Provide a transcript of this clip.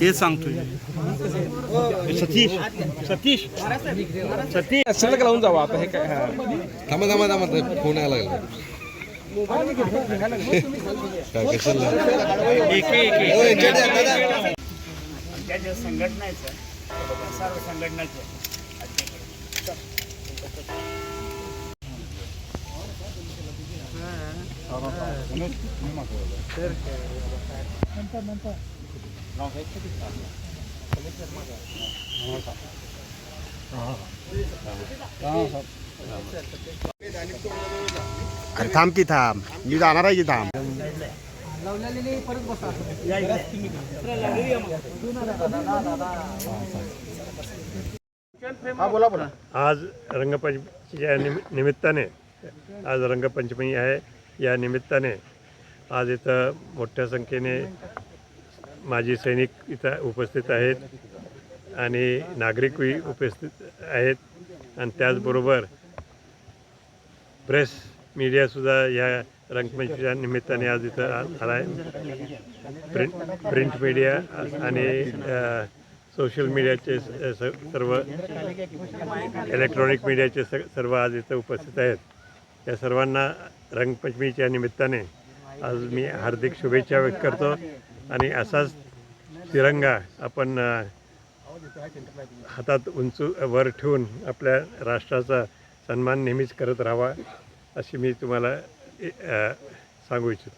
तेच सांगतोय. सतीश. सतीश. सतीश. शिल्लक लावून जावा आता हे काय? हा. थांबा थांबा थांबा. ते फोन यायला लागला. काय कशाला. आमच्या ज्या संघटना आहेत सर, सर्व संघटनाचे. अरे थांब की थांब. मी जाणार आहे की थांब? आज रंगपंचमीच्या निमि- निमित्ताने आज रंगपंचमी आहे. या निमित्ताने आज इथं मोठ्या संख्येने माजी सैनिक इथं उपस्थित आहेत आणि नागरिकही उपस्थित आहेत. आणि त्याचबरोबर प्रेस मीडियासुद्धा या रंगमंचच्या निमित्ताने आज इथं आला आहे प्रिंट प्रिंट मीडिया आणि सोशल मीडियाचे स- स- सर्व इलेक्ट्रॉनिक मीडियाचे स सर्व आज इथं उपस्थित आहेत. या सर्वांना रंगपंचमीच्या निमित्ताने आज मी हार्दिक शुभेच्छा व्यक्त करतो. आणि असाच तिरंगा आपण हातात उंच वर ठेवून आपल्या राष्ट्राचा सन्मान नेहमीच करत राहावा अशी मी तुम्हाला सांगू इच्छितो.